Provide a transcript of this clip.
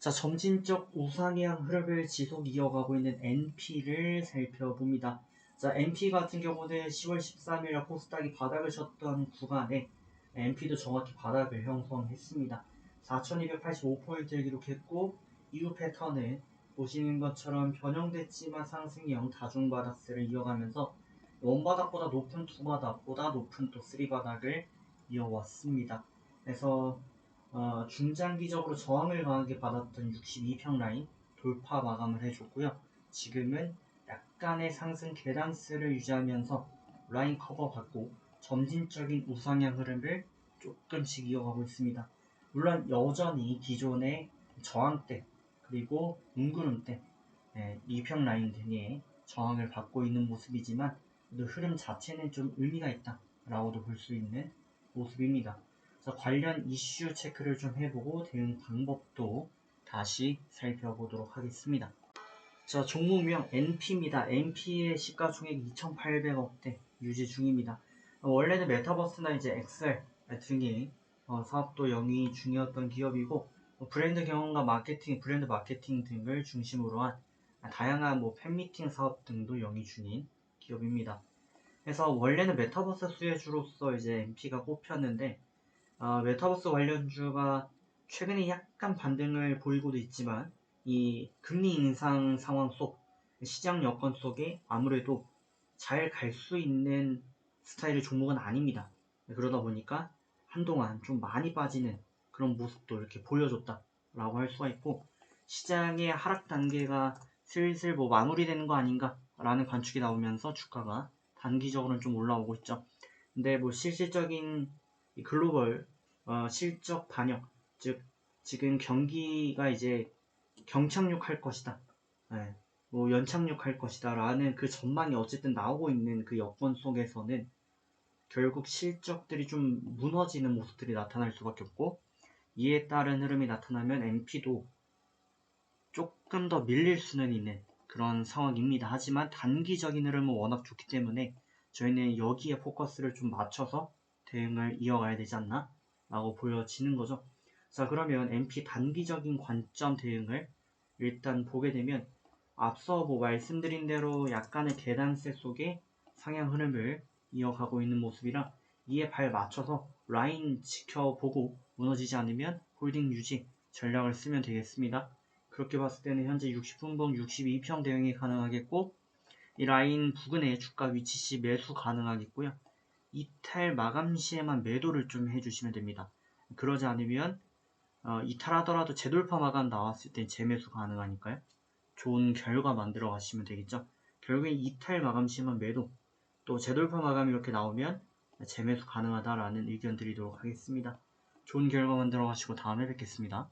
자, 점진적 우상향 흐름을 지속 이어가고 있는 NP를 살펴봅니다. 자, NP 같은 경우는 10월 13일 코스닥이 바닥을 쳤던 구간에 NP도 정확히 바닥을 형성했습니다. 4285포인트를 기록했고 이후 패턴은 보시는 것처럼 변형됐지만 상승형 다중바닥스를 이어가면서 원바닥보다 높은 두바닥보다 높은 또 쓰리바닥을 이어왔습니다. 그래서 어, 중장기적으로 저항을 강하게 받았던 62평 라인 돌파 마감을 해줬고요. 지금은 약간의 상승 계단스를 유지하면서 라인 커버 받고 점진적인 우상향 흐름을 조금씩 이어가고 있습니다. 물론 여전히 기존의 저항대 그리고 뭉구름대 네, 2평 라인 등의 저항을 받고 있는 모습이지만 흐름 자체는 좀 의미가 있다라고도 볼 수 있는 모습입니다. 그래서 관련 이슈 체크를 좀 해보고 대응 방법도 다시 살펴보도록 하겠습니다. 자, 종목명 NP입니다. NP의 시가총액 2,800억대 유지 중입니다. 원래는 메타버스나 이제 엑셀 등의 어, 사업도 영위 중이었던 기업이고 뭐 브랜드 경험과 마케팅, 브랜드 마케팅 등을 중심으로 한 다양한 뭐 팬미팅 사업 등도 영위 중인 기업입니다. 그래서 원래는 메타버스 수혜주로서 이제 NP가 꼽혔는데 어, 메타버스 관련주가 최근에 약간 반등을 보이고도 있지만 이 금리 인상 상황 속 시장 여건 속에 아무래도 잘 갈 수 있는 스타일의 종목은 아닙니다. 그러다 보니까 한동안 좀 많이 빠지는 그런 모습도 이렇게 보여줬다라고 할 수가 있고 시장의 하락 단계가 슬슬 뭐 마무리되는 거 아닌가라는 관측이 나오면서 주가가 단기적으로는 좀 올라오고 있죠. 근데 뭐 실질적인 글로벌 어, 실적 반영, 즉 지금 경기가 이제 경착륙할 것이다, 네, 뭐 연착륙할 것이다라는 그 전망이 어쨌든 나오고 있는 그 여건 속에서는 결국 실적들이 좀 무너지는 모습들이 나타날 수밖에 없고 이에 따른 흐름이 나타나면 NP도 조금 더 밀릴 수는 있는 그런 상황입니다. 하지만 단기적인 흐름은 워낙 좋기 때문에 저희는 여기에 포커스를 좀 맞춰서 대응을 이어가야 되지 않나 라고 보여지는 거죠. 자 그러면 NP 단기적인 관점 대응을 일단 보게 되면 앞서 뭐 말씀드린 대로 약간의 계단세 속에 상향 흐름을 이어가고 있는 모습이라 이에 발 맞춰서 라인 지켜보고 무너지지 않으면 홀딩 유지 전략을 쓰면 되겠습니다. 그렇게 봤을 때는 현재 60분봉 62평 대응이 가능하겠고 이 라인 부근에 주가 위치 시 매수 가능하겠고요. 이탈 마감 시에만 매도를 좀 해주시면 됩니다. 그러지 않으면 어, 이탈하더라도 재돌파 마감 나왔을 땐 재매수 가능하니까요. 좋은 결과 만들어 가시면 되겠죠. 결국엔 이탈 마감 시에만 매도 또 재돌파 마감이 이렇게 나오면 재매수 가능하다라는 의견 드리도록 하겠습니다. 좋은 결과 만들어 가시고 다음에 뵙겠습니다.